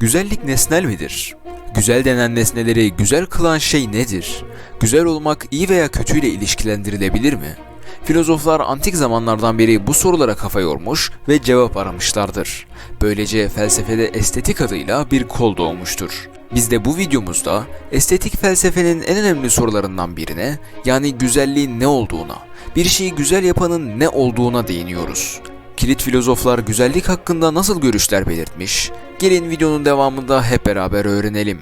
Güzellik nesnel midir? Güzel denen nesneleri güzel kılan şey nedir? Güzel olmak iyi veya kötüyle ilişkilendirilebilir mi? Filozoflar antik zamanlardan beri bu sorulara kafa yormuş ve cevap aramışlardır. Böylece felsefede estetik adıyla bir kol doğmuştur. Biz de bu videomuzda estetik felsefenin en önemli sorularından birine yani güzelliğin ne olduğuna, bir şeyi güzel yapanın ne olduğuna değiniyoruz. Kilit filozoflar güzellik hakkında nasıl görüşler belirtmiş? Gelin videonun devamında hep beraber öğrenelim.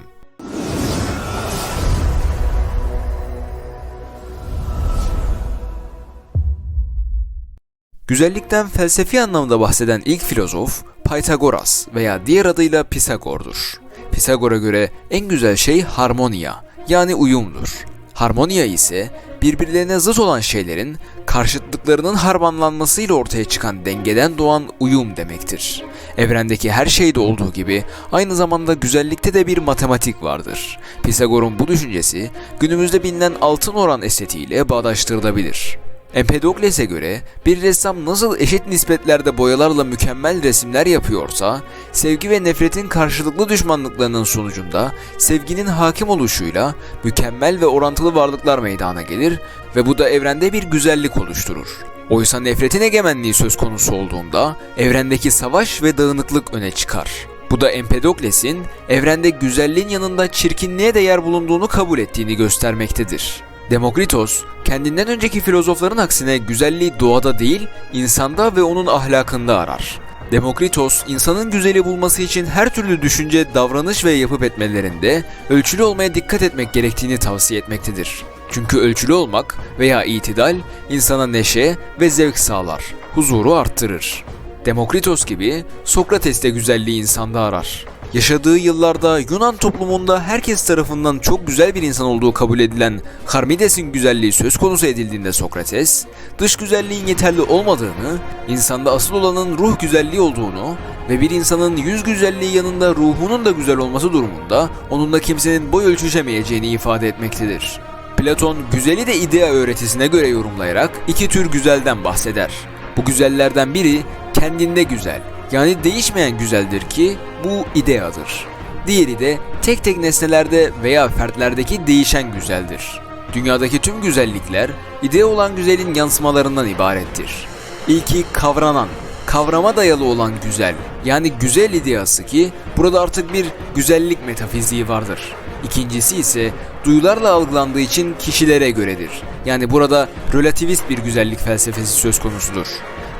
Güzellikten felsefi anlamda bahseden ilk filozof Pythagoras veya diğer adıyla Pisagor'dur. Pisagor'a göre en güzel şey harmonia yani uyumdur. Harmonia ise birbirlerine zıt olan şeylerin karşıtlıklarının harmanlanmasıyla ortaya çıkan dengeden doğan uyum demektir. Evrendeki her şeyde olduğu gibi aynı zamanda güzellikte de bir matematik vardır. Pisagor'un bu düşüncesi günümüzde bilinen altın oran estetiğiyle bağdaştırılabilir. Empedokles'e göre bir ressam nasıl eşit nispetlerde boyalarla mükemmel resimler yapıyorsa, sevgi ve nefretin karşılıklı düşmanlıklarının sonucunda sevginin hakim oluşuyla mükemmel ve orantılı varlıklar meydana gelir ve bu da evrende bir güzellik oluşturur. Oysa nefretin egemenliği söz konusu olduğunda evrendeki savaş ve dağınıklık öne çıkar. Bu da Empedokles'in evrende güzelliğin yanında çirkinliğe de yer bulunduğunu kabul ettiğini göstermektedir. Demokritos, kendinden önceki filozofların aksine güzelliği doğada değil, insanda ve onun ahlakında arar. Demokritos, insanın güzeli bulması için her türlü düşünce, davranış ve yapıp etmelerinde ölçülü olmaya dikkat etmek gerektiğini tavsiye etmektedir. Çünkü ölçülü olmak veya itidal insana neşe ve zevk sağlar, huzuru arttırır. Demokritos gibi Sokrates de güzelliği insanda arar. Yaşadığı yıllarda Yunan toplumunda herkes tarafından çok güzel bir insan olduğu kabul edilen Charmides'in güzelliği söz konusu edildiğinde Sokrates, dış güzelliğin yeterli olmadığını, insanda asıl olanın ruh güzelliği olduğunu ve bir insanın yüz güzelliği yanında ruhunun da güzel olması durumunda onunla kimsenin boy ölçüşemeyeceğini ifade etmektedir. Platon güzeli de idea öğretisine göre yorumlayarak iki tür güzelden bahseder. Bu güzellerden biri kendinde güzel, yani değişmeyen güzeldir ki bu ideadır. Diğeri de tek tek nesnelerde veya fertlerdeki değişen güzeldir. Dünyadaki tüm güzellikler idea olan güzelin yansımalarından ibarettir. İlki kavranan, kavrama dayalı olan güzel yani güzel ideası ki burada artık bir güzellik metafiziği vardır. İkincisi ise duyularla algılandığı için kişilere göredir. Yani burada relativist bir güzellik felsefesi söz konusudur.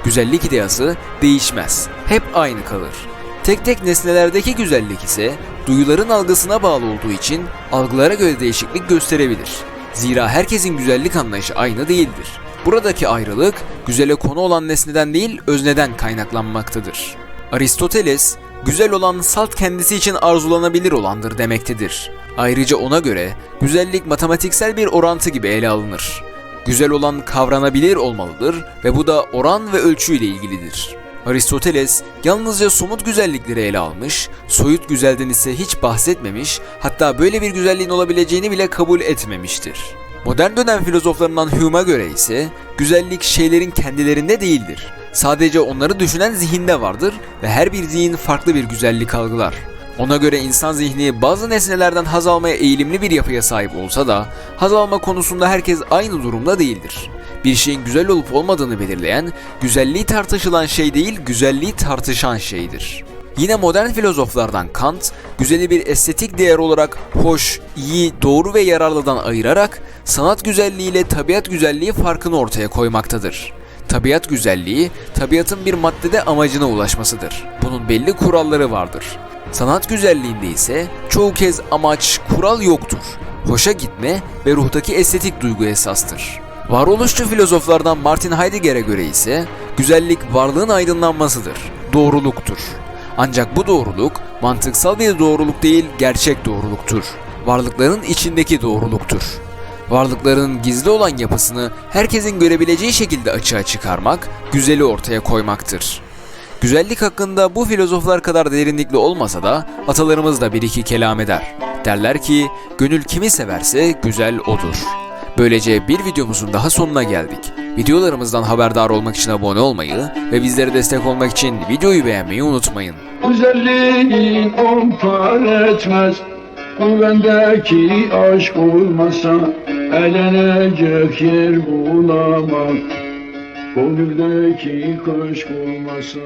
Güzellik ideası değişmez, hep aynı kalır. Tek tek nesnelerdeki güzellik ise duyuların algısına bağlı olduğu için algılara göre değişiklik gösterebilir. Zira herkesin güzellik anlayışı aynı değildir. Buradaki ayrılık güzele konu olan nesneden değil özneden kaynaklanmaktadır. Aristoteles, güzel olan salt kendisi için arzulanabilir olandır demektedir. Ayrıca ona göre güzellik matematiksel bir orantı gibi ele alınır. Güzel olan kavranabilir olmalıdır ve bu da oran ve ölçü ile ilgilidir. Aristoteles yalnızca somut güzellikleri ele almış, soyut güzelden ise hiç bahsetmemiş, hatta böyle bir güzelliğin olabileceğini bile kabul etmemiştir. Modern dönem filozoflarından Hume'a göre ise güzellik şeylerin kendilerinde değildir. Sadece onları düşünen zihinde vardır ve her bir zihin farklı bir güzellik algılar. Ona göre insan zihni bazı nesnelerden haz almaya eğilimli bir yapıya sahip olsa da haz alma konusunda herkes aynı durumda değildir. Bir şeyin güzel olup olmadığını belirleyen güzelliği tartışılan şey değil güzelliği tartışan şeydir. Yine modern filozoflardan Kant, güzeli bir estetik değer olarak hoş, iyi, doğru ve yararlıdan ayırarak sanat güzelliği ile tabiat güzelliği farkını ortaya koymaktadır. Tabiat güzelliği, tabiatın bir maddede amacına ulaşmasıdır. Bunun belli kuralları vardır. Sanat güzelliğinde ise çoğu kez amaç, kural yoktur. Hoşa gitme ve ruhtaki estetik duygu esastır. Varoluşçu filozoflardan Martin Heidegger'e göre ise güzellik varlığın aydınlanmasıdır, doğruluktur. Ancak bu doğruluk mantıksal bir doğruluk değil, gerçek doğruluktur. Varlıkların içindeki doğruluktur. Varlıkların gizli olan yapısını herkesin görebileceği şekilde açığa çıkarmak, güzeli ortaya koymaktır. Güzellik hakkında bu filozoflar kadar derinlikli olmasa da atalarımız da bir iki kelam eder. Derler ki gönül kimi severse güzel odur. Böylece bir videomuzun daha sonuna geldik. Videolarımızdan haberdar olmak için abone olmayı ve bizlere destek olmak için videoyu beğenmeyi unutmayın. Güzelliğin on par etmez Bu bendeki aşk olmasa Eğlenecek yer bulamam Gönüldeki aşk olmasa